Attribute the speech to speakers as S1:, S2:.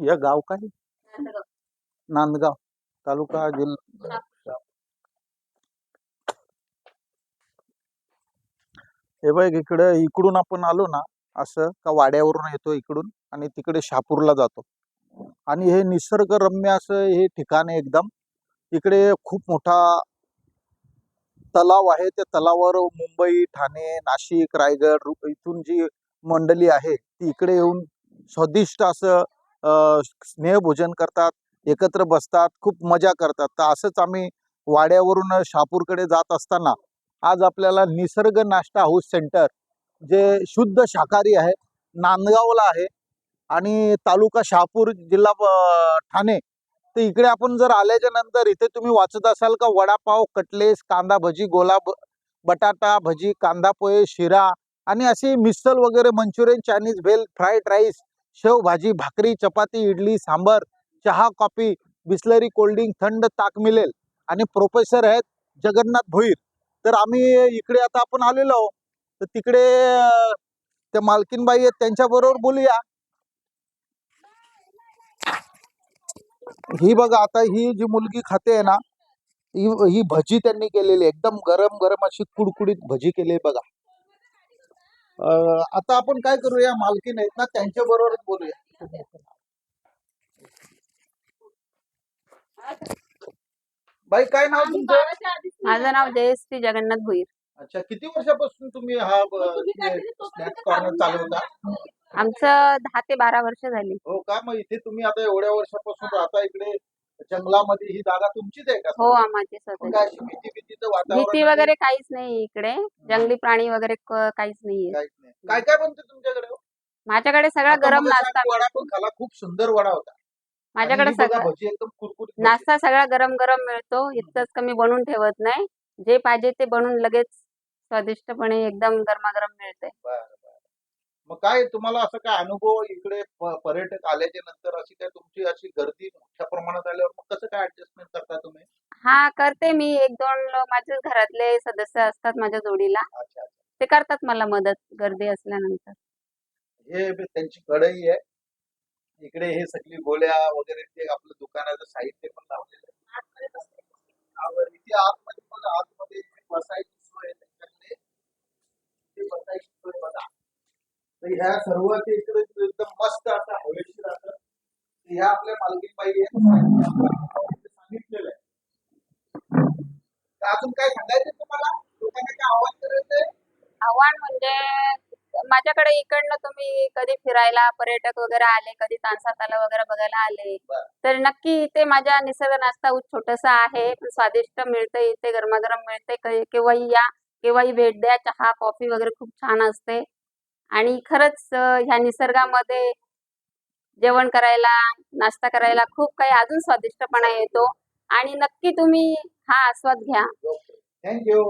S1: या गाव काय? नांदगाव तालुका जिल्हा. हे बघ इकडे इकडून आपण आलो ना असं का वाड्यावरून येतो इकडून आणि तिकडे शहापूरला जातो. आणि हे निसर्गरम्य असं हे ठिकाण आहे एकदम. इकडे खूप मोठा तलाव आहे. त्या तलावावर मुंबई ठाणे नाशिक रायगड रु- इथून जी मंडळी आहे ती इकडे येऊन स्वादिष्ट असं स्नेहभोजन करतात एकत्र बसतात खूप मजा करतात. तर असंच आम्ही वाड्यावरून शहापूरकडे जात असताना आज आपल्याला निसर्ग नाश्ता हाऊस सेंटर जे शुद्ध शाकाहारी आहे नांदगावला आहे. आणि तालुका शहापूर जिल्हा ठाणे तर इकडे आपण जर आल्याच्यानंतर इथे तुम्ही वाचत असाल का वडापाव कटलेस कांदा भजी गोला बटाटा भजी कांदा पोहे शिरा आणि असे मिसल वगैरे Manchurian Chinese bhel fried rice शेव भाजी भाकरी चपाती इडली सांबर चहा कॉफी बिस्लरी कोल्ड्रिंक थंड ताक मिळेल. आणि प्रोफेसर आहेत जगन्नाथ भोईर. तर आम्ही इकडे आता आपण आलेलो आहोत. तर तिकडे त्या मालकीनबाई आहेत त्यांच्या बरोबर बोलूया. ही बघा आता ही जी मुलगी खाते आहे ना ही ही भजी त्यांनी केलेली आहे. एकदम गरम गरम अशी कुडकुडीत भजी केली आहे बघा. अं, आता आपण काय करूया? मालकीन आहेत ना त्यांच्या बरोबरच बोलूया. बाई काय नाव तुमचं?
S2: माझं नाव जयश्री जगन्नाथ भुईर.
S1: अच्छा किती वर्षापासून तुम्ही हा स्नॅक्स कॉर्नर चालवता?
S2: आमचं दहा ते बारा वर्ष झाली.
S1: हो का? मग इथे तुम्ही आता एवढ्या वर्षापासून राहता इकडे जंगलामध्ये ही जागा तुमचीच आहे का
S2: हो आम्हाची
S1: मग
S2: स्वतः
S1: काय अशी भीती भीतीचं वातावरण
S2: भीती? वगैरे काहीच नाही इकडे. जंगली प्राणी वगैरे क- काहीच नाहीये
S1: काहीच नाही. काय काय बनते तुमच्याकडे हो?
S2: माझ्याकडे सगळा
S1: आता
S2: गरम नाश्ता
S1: वडा पण खाला. खूप सुंदर वडा होता. आणि
S2: माझ्याकडे
S1: ही बघा
S2: सगळं
S1: भजी एकदम कुरकुरीत भजी.
S2: नाश्ता सगळा गरम गरम मिळतो इतकंच कमी बनवून ठेवत नाही. जे पाहिजे ते बनवून लगेच स्वादिष्टपणे एकदम गरमागरम मिळते
S1: बरं, बरं. मग काय तुम्हाला असं काय अनुभव इकडे प- पर्यटक आल्याच्यानंतर अशी काय तुमची अशी गर्दी मोठ्या प्रमाणात आल्यावर मग कसं काय ऍडजस्टमेंट करता तुम्ही?
S2: हा करते मी. एक दोन लो- माझे घरातले सदस्य असतात माझ्या जोडीला.
S1: अच्छा अच्छा.
S2: ते करतात मला मदत गर्दी असल्यानंतर.
S1: हे बे- त्यांची कढई आहे. इकडे हे सगळी गोल्या वगैरे ते आपलं दुकानाचं साहित्य पण लावलेलं आहे आवर- इथे आतमध्ये बघा आतमध्ये बसायची सोय आहे त्यांच्याकडे ते बसायची सोय बघा तर ह्या सर्व इकडे एकदम मस्त असं तर ह्या आपल्या आहेत सांगितलेलं आहे. अजून काय सांगायचं तुम्हाला? लोकांना काय आवाज करायचंय?
S2: आव्हान म्हणजे माझ्याकडे इकडनं तुम्ही कधी फिरायला पर्यटक वगैरे आले कधी तानसा तलाव वगैरे बघायला आले. तर नक्की इथे माझ्या निसर्ग नाश्ता छोटसा आहे. पण स्वादिष्ट मिळते इथे गरमागरम मिळते केव्हाही या केव्हाही भेट द्या. चहा कॉफी वगैरे खूप छान असते. आणि खरंच ह्या निसर्गामध्ये जेवण करायला नाश्ता करायला खूप काही अजून स्वादिष्टपणा येतो आणि नक्की तुम्ही हा आस्वाद घ्या.
S1: थँक्यू